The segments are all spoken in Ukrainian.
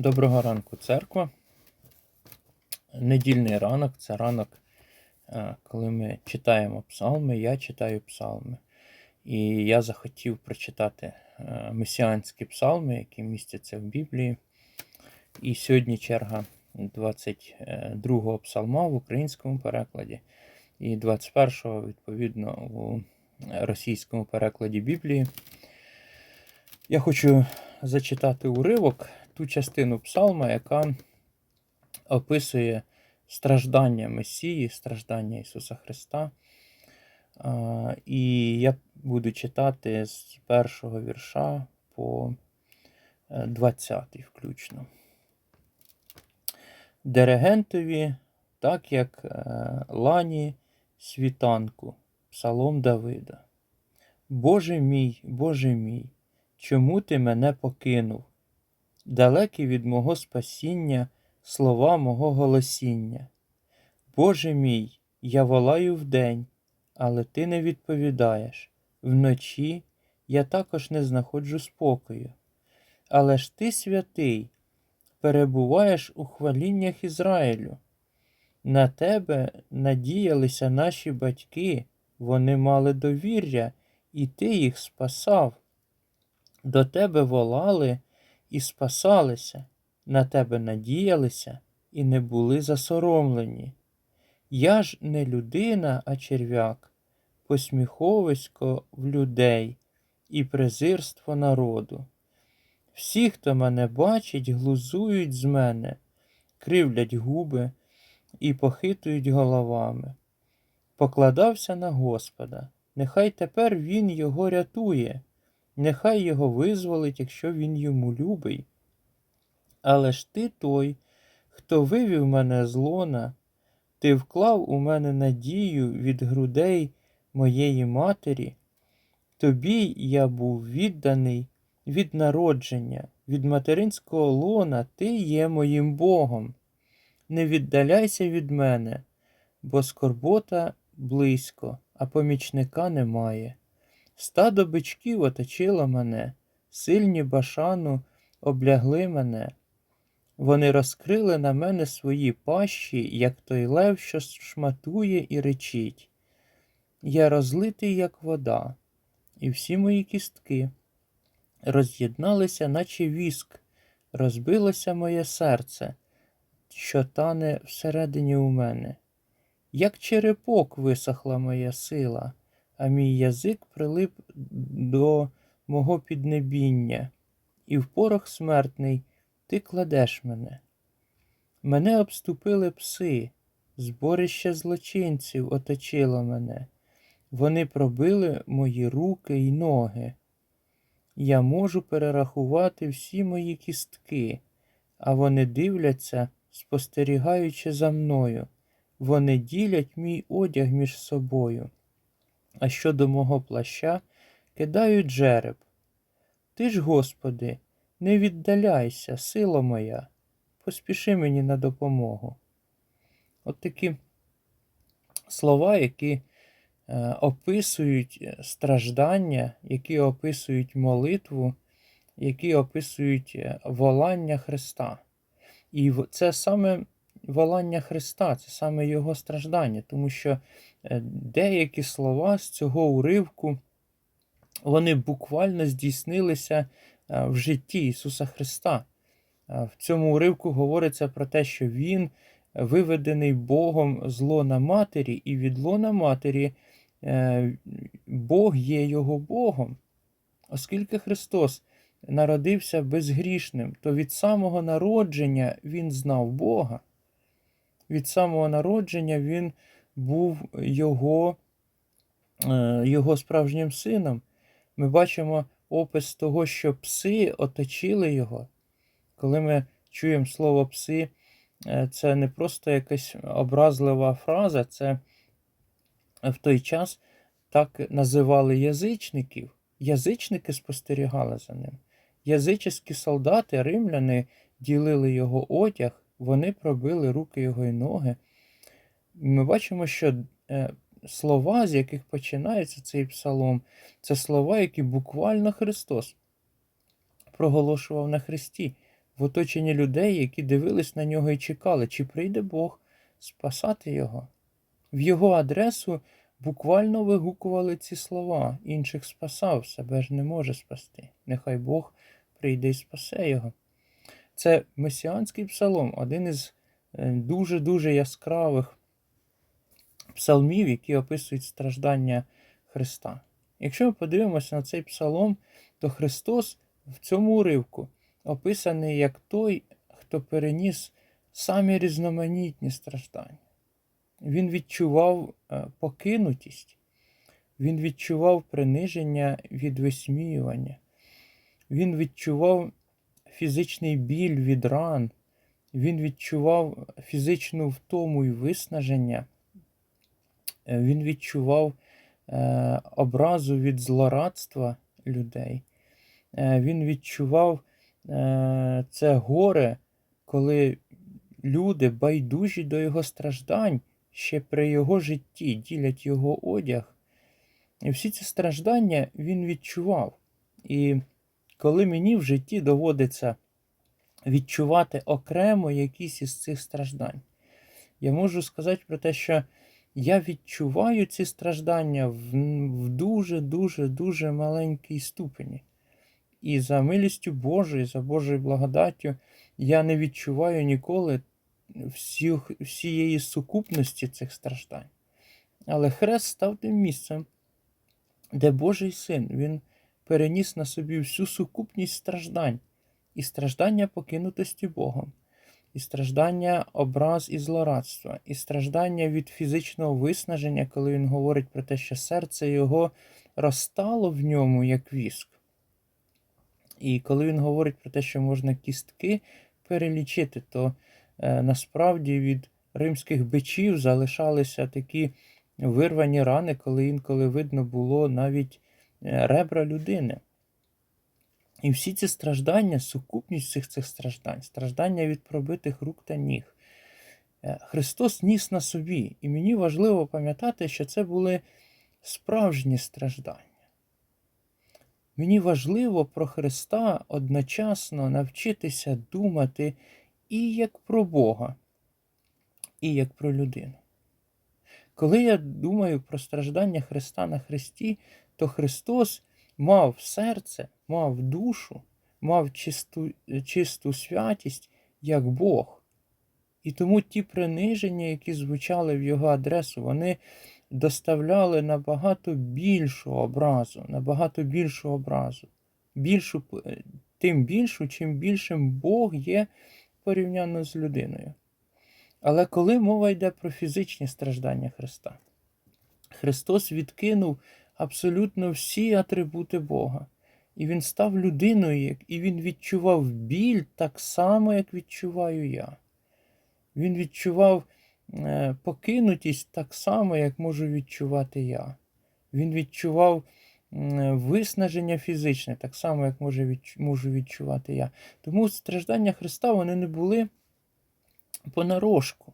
Доброго ранку, церква. Недільний ранок це ранок, е, коли ми читаємо псалми. Я читаю псалми. І я захотів прочитати е, месіанські псалми, які містяться в Біблії. І сьогодні черга 22-го псалма в українському перекладі, і 21-го, відповідно, у російському перекладі Біблії. Я хочу зачитати уривок, ту частину псалма, яка описує страждання Месії, страждання Ісуса Христа. І я буду читати з першого вірша по 20 включно. Диригентові, так як е, лані світанку, псалом Давида. Боже мій, Боже мій, чому ти мене покинув? Далекі від мого спасіння слова мого голосіння. Боже мій, я волаю вдень, але ти не відповідаєш. Вночі я також не знаходжу спокою. Але ж ти, святий, перебуваєш у хваліннях Ізраїлю. На тебе надіялися наші батьки, вони мали довір'я, і ти їх спасав. До тебе волали і спасалися, на тебе надіялися і не були засоромлені. Я ж не людина, а черв'як, посміховисько в людей і презирство народу. Всі, хто мене бачить, глузують з мене, кривлять губи і похитують головами. Покладався на Господа, нехай тепер Він його рятує, нехай його визволить, якщо він йому любий. Але ж ти той, хто вивів мене з лона, ти вклав у мене надію від грудей моєї матері. Тобі я був відданий від народження, від материнського лона ти є моїм Богом. Не віддаляйся від мене, бо скорбота близько, а помічника немає. Стадо бичків оточило мене, сильні башану облягли мене. Вони розкрили на мене свої пащі, як той лев, що шматує і речить. Я розлитий, як вода, і всі мої кістки роз'єдналися, наче віск, розбилося моє серце, що тане всередині у мене. Як черепок висохла моя сила, а мій язик прилип до мого піднебіння, і в порох смертний ти кладеш мене. Мене обступили пси, зборище злочинців оточило мене. Вони пробили мої руки й ноги. Я можу перерахувати всі мої кістки, а вони дивляться, спостерігаючи за мною. Вони ділять мій одяг між собою. А щодо мого плаща кидають жереб. Ти ж, Господи, не віддаляйся, сила моя, поспіши мені на допомогу. От такі слова, які е, описують страждання, які описують молитву, які описують е, волання Христа. І це саме волання Христа, це саме Його страждання, тому що е, деякі слова з цього уривку вони буквально здійснилися е, в житті Ісуса Христа. В цьому уривку говориться про те, що Він виведений Богом з лона матері, і від лона матері е, Бог є Його Богом. Оскільки Христос народився безгрішним, то від самого народження Він знав Бога. Від самого народження Він був Його, е, Його справжнім сином. Ми бачимо опис того, що пси оточили його. Коли ми чуємо слово пси, е, це не просто якась образлива фраза, це в той час так називали язичників. Язичники спостерігали за ним. Язичні солдати, римляни ділили його одяг, вони пробили руки його і ноги. Ми бачимо, що е, слова, з яких починається цей псалом, це слова, які буквально Христос проголошував на Христі. в оточенні людей, які дивились на нього і чекали, чи прийде Бог спасати його. В його адресу буквально вигукували ці слова. Інших спасав, себе ж не може спасти. Нехай Бог прийде і спасе його. Це месіанський псалом, один із е, дуже-дуже яскравих псалмів, які описують страждання Христа. Якщо ми подивимося на цей псалом, то Христос в цьому уривку описаний як той, хто переніс самі різноманітні страждання. Він відчував е, покинутість, він відчував приниження від висміювання, він відчував фізичний біль від ран, він відчував фізичну втому і виснаження, е, він відчував е, образу від злорадства людей. Е, Він відчував е, це горе, коли люди, байдужі до його страждань, ще при його житті ділять його одяг. І всі ці страждання він відчував. І коли мені в житті доводиться відчувати окремо якісь із цих страждань, я можу сказати про те, що я відчуваю ці страждання в, дуже-дуже дуже маленькій ступені. І за милістю Божою, за Божою благодаттю я не відчуваю ніколи всіх, всієї сукупності цих страждань. Але хрест став тим місцем, де Божий син він переніс на собі всю сукупність страждань, і страждання покинутості Богом, і страждання образ і злорадства, і страждання від фізичного виснаження, коли він говорить про те, що серце його розтало в ньому, як віск. І коли він говорить про те, що можна кістки перелічити, то е, насправді від римських бичів залишалися такі вирвані рани, коли інколи видно було навіть ребра людини. І всі ці страждання, сукупність всіх цих страждань, страждання від пробитих рук та ніг. е, Христос ніс на собі, і мені важливо пам'ятати, що це були справжні страждання. Мені важливо про Христа одночасно навчитися думати і як про Бога, і як про людину. Коли я думаю про страждання Христа на Христі, то Христос мав серце, мав душу, мав чисту, чисту святість як Бог. І тому ті приниження, які звучали в його адресу, вони доставляли набагато більшу образу, набагато більшу образу, більшу, тим більшу, чим більшим Бог є порівняно з людиною. Але коли мова йде про фізичні страждання Христа, Христос відкинув абсолютно всі атрибути Бога. І Він став людиною, і Він відчував біль так само, як відчуваю я. Він відчував е, покинутість так само, як можу відчувати я. Він відчував виснаження фізичне, так само, як можу відчувати я. Тому страждання Христа вони не були понарошку.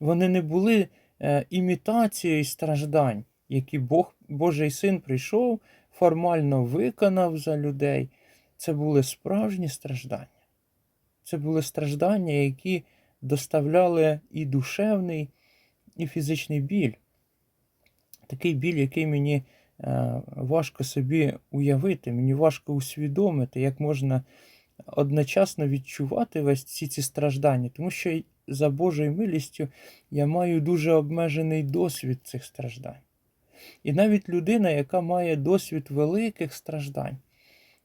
Вони не були е, імітацією страждань, які Бог, Божий син прийшов, формально виконав за людей. Це були справжні страждання. Це були страждання, які доставляли і душевний, і фізичний біль. Такий біль, який мені е, важко собі уявити, мені важко усвідомити, як можна одночасно відчувати весь ці ці страждання, тому що за Божою милістю я маю дуже обмежений досвід цих страждань. І навіть людина, яка має досвід великих страждань,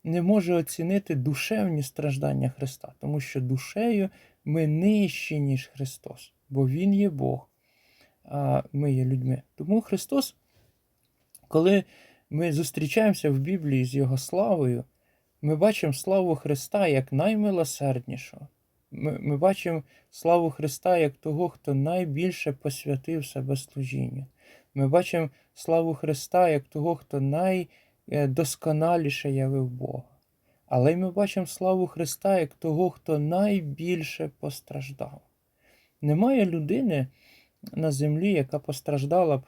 не може оцінити душевні страждання Христа, тому що душею ми нижчі, ніж Христос, бо Він є Бог, а ми є людьми. Тому Христос, коли ми зустрічаємося в Біблії з Його славою, ми бачимо славу Христа як наймилосерднішого. Ми, ми бачимо славу Христа як того, хто найбільше посвятив себе служінню. Ми бачимо славу Христа як того, хто найдосконаліше явив Бога. Але ми бачимо славу Христа як того, хто найбільше постраждав. Немає людини на землі, яка постраждала б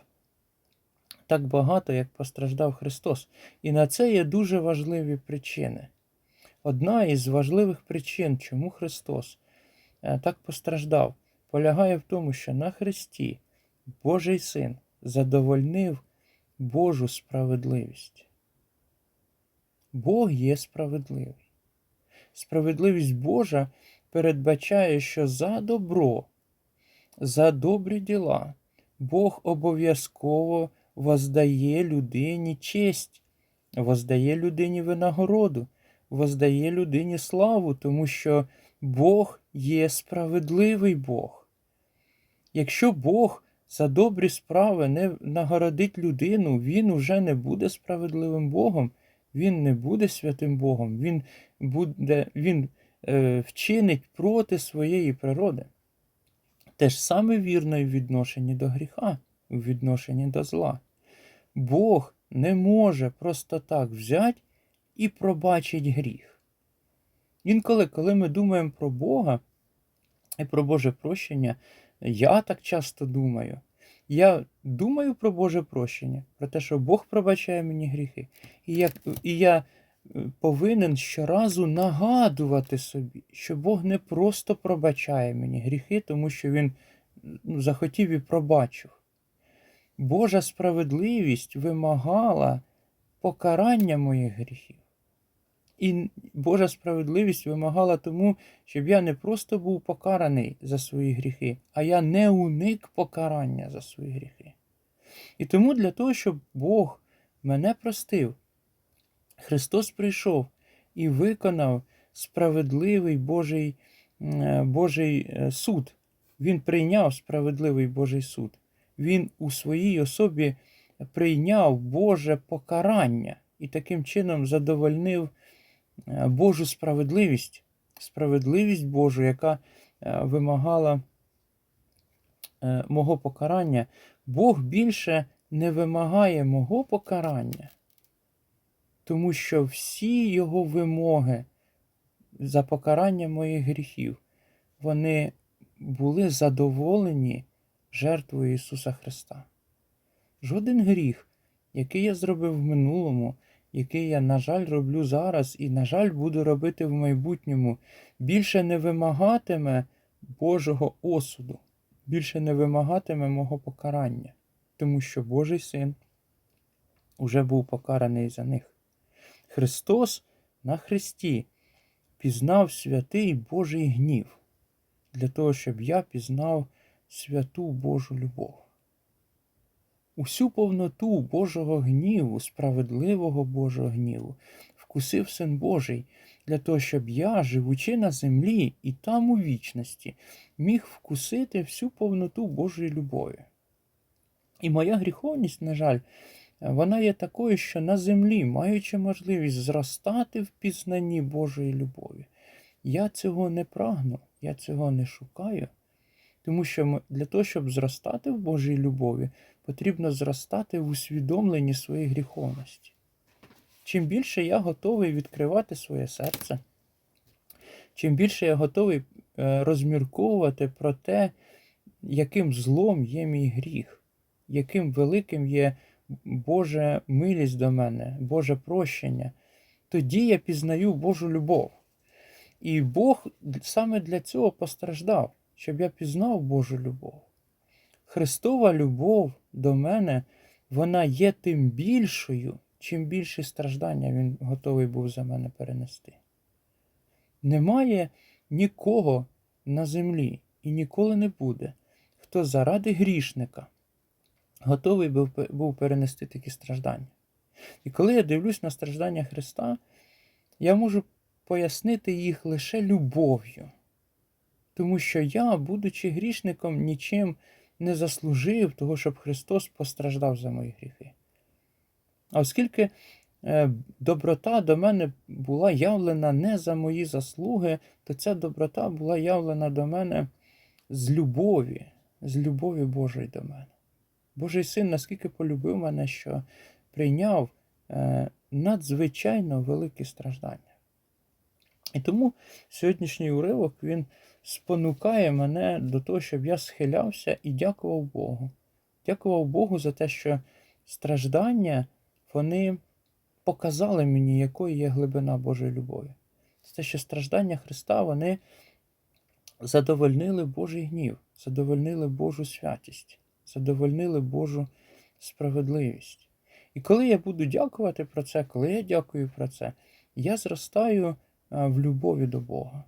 так багато, як постраждав Христос. І на це є дуже важливі причини. одна із важливих причин, чому Христос е, так постраждав, полягає в тому, що на Христі Божий Син задовольнив Божу справедливість. Бог є справедливий. Справедливість Божа передбачає, що за добро, за добрі діла Бог обов'язково воздає людині честь, воздає людині винагороду, воздає людині славу, тому що Бог є справедливий Бог. Якщо Бог за добрі справи не нагородить людину, він уже не буде справедливим Богом, він не буде святим Богом, він, буде, він е, вчинить проти своєї природи. Те ж саме вірно і в відношенні до гріха, у відношенні до зла. Бог не може просто так взяти і пробачить гріх. Інколи, коли ми думаємо про Бога і про Боже прощення, я так часто думаю. Я думаю про Боже прощення, про те, що Бог пробачає мені гріхи. І я, і я е, повинен щоразу нагадувати собі, що Бог не просто пробачає мені гріхи, тому що Він ну, захотів і пробачив. Божа справедливість вимагала покарання моїх гріхів. І Божа справедливість вимагала тому, щоб я не просто був покараний за свої гріхи, а я не уник покарання за свої гріхи. І тому для того, щоб Бог мене простив, Христос прийшов і виконав справедливий Божий, е, Божий е, суд. Він прийняв справедливий Божий суд. Він у своїй особі прийняв Боже покарання і таким чином задовольнив Божу справедливість, справедливість Божу, яка е, вимагала е, мого покарання. Бог більше не вимагає мого покарання, тому що всі його вимоги за покарання моїх гріхів, вони були задоволені жертвою Ісуса Христа. Жоден гріх, який я зробив в минулому, який я, на жаль, роблю зараз і, на жаль, буду робити в майбутньому, більше не вимагатиме Божого осуду, більше не вимагатиме мого покарання, тому що Божий син уже був покараний за них. Христос на Христі пізнав святий Божий гнів, для того, щоб я пізнав святу Божу любов. Усю повноту Божого гніву, справедливого Божого гніву, вкусив Син Божий для того, щоб я, живучи на землі і там у вічності, міг вкусити всю повноту Божої любові. І моя гріховність, на жаль, вона є такою, що на землі, маючи можливість зростати в пізнанні Божої любові, я цього не прагну, я цього не шукаю. Тому що для того, щоб зростати в Божій любові, потрібно зростати в усвідомленні своєї гріховності. Чим більше я готовий відкривати своє серце, чим більше я готовий е, розмірковувати про те, яким злом є мій гріх, яким великим є Божа милість до мене, Боже прощення, тоді я пізнаю Божу любов. І Бог саме для цього постраждав щоб я пізнав Божу любов. Христова любов до мене, вона є тим більшою, чим більші страждання Він готовий був за мене перенести. Немає нікого на землі і ніколи не буде, хто заради грішника готовий був перенести такі страждання. І коли я дивлюсь на страждання Христа, я можу пояснити їх лише любов'ю. Тому що я, будучи грішником, нічим не заслужив того, щоб Христос постраждав за мої гріхи. А оскільки е, доброта до мене була явлена не за мої заслуги, то ця доброта була явлена до мене з любові, з любові Божої до мене. Божий син наскільки полюбив мене, що прийняв е, надзвичайно великі страждання. І тому сьогоднішній уривок він спонукає мене до того, щоб я схилявся і дякував Богу. Дякував Богу за те, що страждання вони показали мені, якою є глибина Божої любові. Це те, що страждання Христа вони задовольнили Божий гнів, задовольнили Божу святість, задовольнили Божу справедливість. І коли я буду дякувати про це, коли я дякую про це, я зростаю е, в любові до Бога.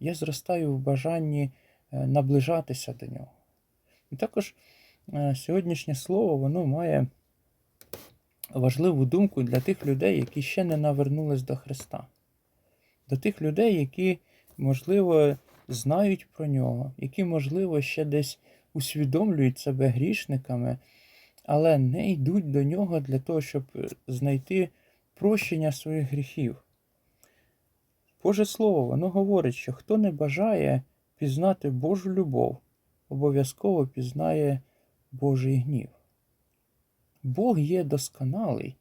Я зростаю в бажанні е, наближатися до нього. І також е, сьогоднішнє слово воно має важливу думку для тих людей, які ще не навернулись до Христа, до тих людей, які, можливо, знають про нього, які, можливо, ще десь усвідомлюють себе грішниками, але не йдуть до нього для того, щоб е, знайти прощення своїх гріхів. Боже Слово, воно говорить, що хто не бажає пізнати Божу любов, обов'язково пізнає Божий гнів. Бог є досконалий,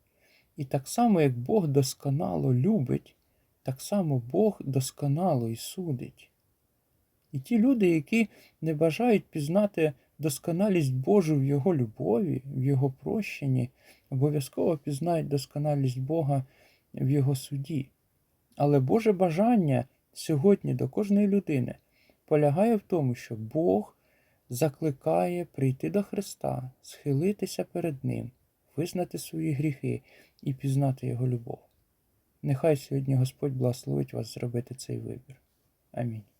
і так само, як Бог досконало любить, так само Бог досконало і судить. І ті люди, які не бажають пізнати досконалість Божу в Його любові, в Його прощенні, обов'язково пізнають досконалість Бога в Його суді. Але Боже бажання сьогодні до кожної людини полягає в тому, що Бог закликає прийти до Христа, схилитися перед Ним, визнати свої гріхи і пізнати Його любов. Нехай сьогодні Господь благословить вас зробити цей вибір. Амінь.